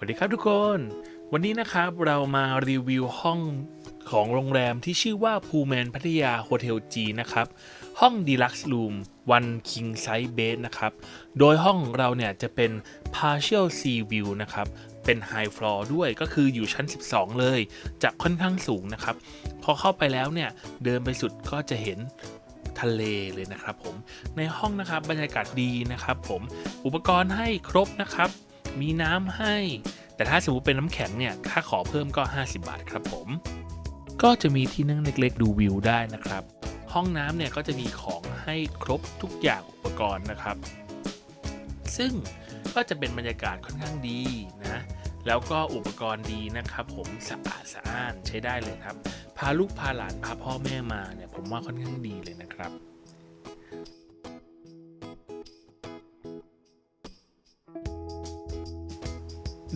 สวัสดีครับทุกคน วันนี้นะครับเรามารีวิวห้องของโรงแรมที่ชื่อว่าพูแมนพัทยาโฮเทลจีนะครับ ห้องดีลักซ์รูมวันคิงไซส์เบสนะครับ โดยห้องของเราเนี่ยจะเป็น partial sea view นะครับ เป็น high floor ด้วยก็คืออยู่ชั้น 12 เลย จะค่อนข้างสูงนะครับ พอเข้าไปแล้วเนี่ย เดินไปสุดก็จะเห็นทะเลเลยนะครับผมในห้องนะครับบรรยากาศดีนะครับผมอุปกรณ์ให้ครบนะครับ มีน้ำให้ แต่ถ้าสมมติเป็นน้ำแข็งเนี่ยถ้าขอเพิ่มก็ 50 บาทครับผม ก็จะมีที่นั่งเล็กๆ ดูวิวได้นะครับ ห้องน้ำเนี่ยก็จะมีของให้ครบทุกอย่างอุปกรณ์นะครับ ซึ่งก็จะเป็นบรรยากาศค่อนข้างดีนะ แล้วก็อุปกรณ์ดีนะครับ ผมสะอาดสะอ้านใช้ได้เลยครับ พาลูกพาหลานพาพ่อแม่มาเนี่ยผมว่าค่อนข้างดีเลยนะครับ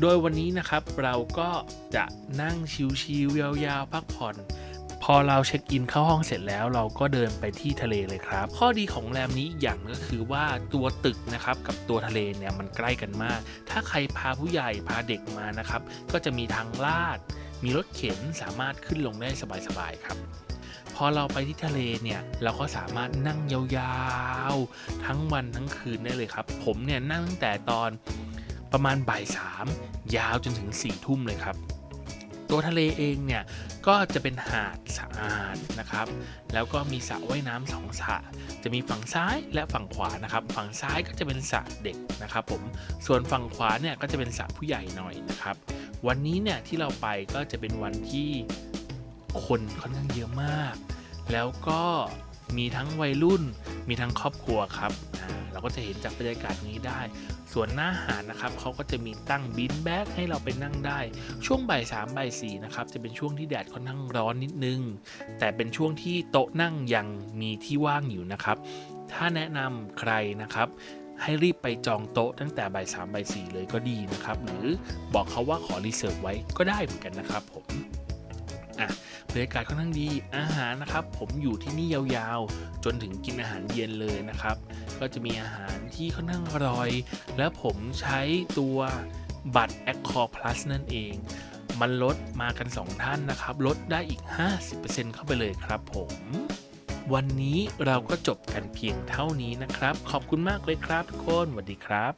โดยวันนี้นะครับเราก็จะนั่งชิวๆยาวๆพักผ่อนพอเราเช็คอินเข้าห้องเสร็จแล้วเราก็เดินไปที่ทะเลเลยครับ ข้อดีของแรมนี้อย่างก็คือว่าตัวตึกนะครับกับตัวทะเลเนี่ยมันใกล้กันมาก ถ้าใครพาผู้ใหญ่พาเด็กมานะครับ ก็จะมีทางลาด มีรถเข็นสามารถขึ้นลงได้สบายๆครับ พอเราไปที่ทะเลเนี่ยเราก็สามารถนั่งยาวๆ ทั้งวันทั้งคืนได้เลยครับ ผมเนี่ยนั่งตั้งแต่ตอน ประมาณบ่ายสามยาวจนถึง4ี่ทุ่มเลยครับ ตัวทะเลเองเนี่ยก็จะเป็นหาดสะอาดนะครับ แล้วก็มีสระว่ายน้ำสองสระจะมีฝั่งซ้ายและฝั่งขวานะครับ ฝั่งซ้ายก็จะเป็นสระเด็กนะครับผมส่วนฝั่งขวาเนี่ยก็จะเป็นสระผู้ใหญ่หน่อยนะครับ วันนี้เนี่ยที่เราไปก็จะเป็นวันที่คนค่อนข้างเยอะมาก แล้วก็ มีทั้งวัยรุ่น มีทั้งครอบครัวครับเราก็จะเห็นจากบรรยากาศนี้ได้ ส่วนหน้าหาดนะครับเขาก็จะมีตั้งบินแบ็กให้เราไปนั่งได้ ช่วงบ่ายสามบ่ายสี่นะครับจะเป็นช่วงที่แดดค่อนข้างร้อนนิดนึง แต่เป็นช่วงที่โต๊ะนั่งยังมีที่ว่างอยู่นะครับ ถ้าแนะนำใครนะครับให้รีบไปจองโต๊ะตั้งแต่บ่ายสามบ่ายสี่เลยก็ดีนะครับ หรือบอกเขาว่าขอรีเซิร์ฟไว้ก็ได้เหมือนกันนะครับผม อะบรรยากาศค่อนข้างดีอาหารนะครับ ผมอยู่ที่นี่ยาวๆ จนถึงกินอาหารเย็นเลยนะครับ ก็จะมีอาหารที่ค่อนข้างอร่อย และผมใช้ตัวบัตร Accor Plus นั่นเอง มันลดมากัน 2 ท่านนะครับ ลดได้อีก 50%เข้าไปเลยครับผมวันนี้เราก็จบกันเพียงเท่านี้นะครับ ขอบคุณมากเลยครับทุกคนสวัสดีครับ